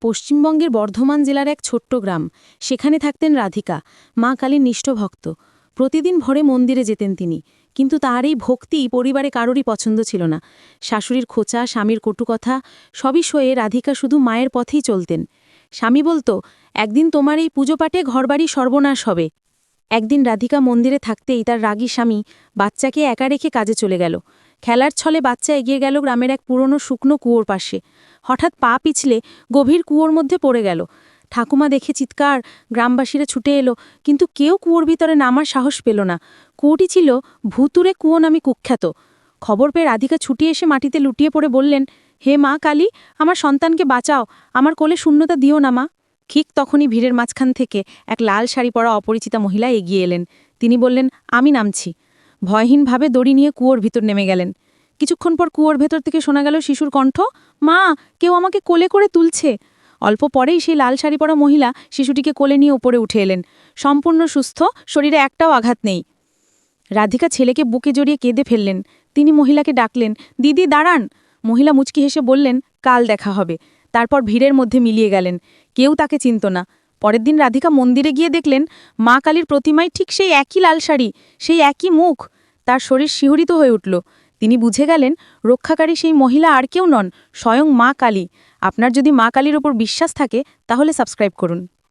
পশ্চিমবঙ্গের বর্ধমান জেলার এক ছোট্ট গ্রাম। সেখানে থাকতেন রাধিকা, মা কালীর নিষ্ঠ ভক্ত। প্রতিদিন ভরে মন্দিরে যেতেন তিনি। কিন্তু তার এই ভক্তি পরিবারে কারোরই পছন্দ ছিল না। শাশুড়ির খোঁচা, স্বামীর কটুকথা, সবই সয়ে রাধিকা শুধু মায়ের পথেই চলতেন। স্বামী বলতো, একদিন তোমার এই পুজো পাঠে ঘরবাড়ি সর্বনাশ হবে। একদিন রাধিকা মন্দিরে থাকতেই তার রাগী স্বামী বাচ্চাকে একা রেখে কাজে চলে গেল। খেলার ছলে বাচ্চা এগিয়ে গেল গ্রামের এক পুরনো শুকনো কুয়োর পাশে। হঠাৎ পা পিছলে গভীর কুয়োর মধ্যে পড়ে গেল। ঠাকুমা দেখে চিৎকার, গ্রামবাসীরা ছুটে এলো, কিন্তু কেউ কুয়োর ভিতরে নামার সাহস পেল না। কুয়োটি ছিল ভুতুরে কুয়ো নামে কুখ্যাত। খবর পেয়ে রাধিকা ছুটি এসে মাটিতে লুটিয়ে পড়ে বললেন, হে মা কালী, আমার সন্তানকে বাঁচাও, আমার কোলে শূন্যতা দিও না মা। ঠিক তখনই ভিড়ের মাঝখান থেকে এক লাল শাড়ি পরা অপরিচিতা মহিলা এগিয়ে এলেন। তিনি বললেন, আমি নামছি। ভয়হীনভাবে দড়ি নিয়ে কুয়োর ভিতর নেমে গেলেন। কিছুক্ষণ পর কুয়োর ভেতর থেকে শোনা গেল শিশুর কণ্ঠ, মা, কেউ আমাকে কোলে করে তুলছে। অল্প পরেই সেই লাল শাড়ি পরা মহিলা শিশুটিকে কোলে নিয়ে উপরে উঠে এলেন। সম্পূর্ণ সুস্থ, শরীরে একটাও আঘাত নেই। রাধিকা ছেলেকে বুকে জড়িয়ে কেঁদে ফেললেন। তিনি মহিলাকে ডাকলেন, দিদি, দাঁড়ান। মহিলা মুচকি হেসে বললেন, কাল দেখা হবে। তারপর ভিড়ের মধ্যে মিলিয়ে গেলেন। কেউ তাকে চিনত না। পরের দিন রাধিকা মন্দিরে গিয়ে দেখলেন, মা কালীর প্রতিমায় ঠিক সেই একই লাল শাড়ি, সেই একই মুখ। তার শরীর শিহরিত হয়ে উঠল। তিনি বুঝে গেলেন, রক্ষাকারী সেই মহিলা আর কেউ নন, স্বয়ং মা কালী। আপনার যদি মা কালীর ওপর বিশ্বাস থাকে, তাহলে সাবস্ক্রাইব করুন।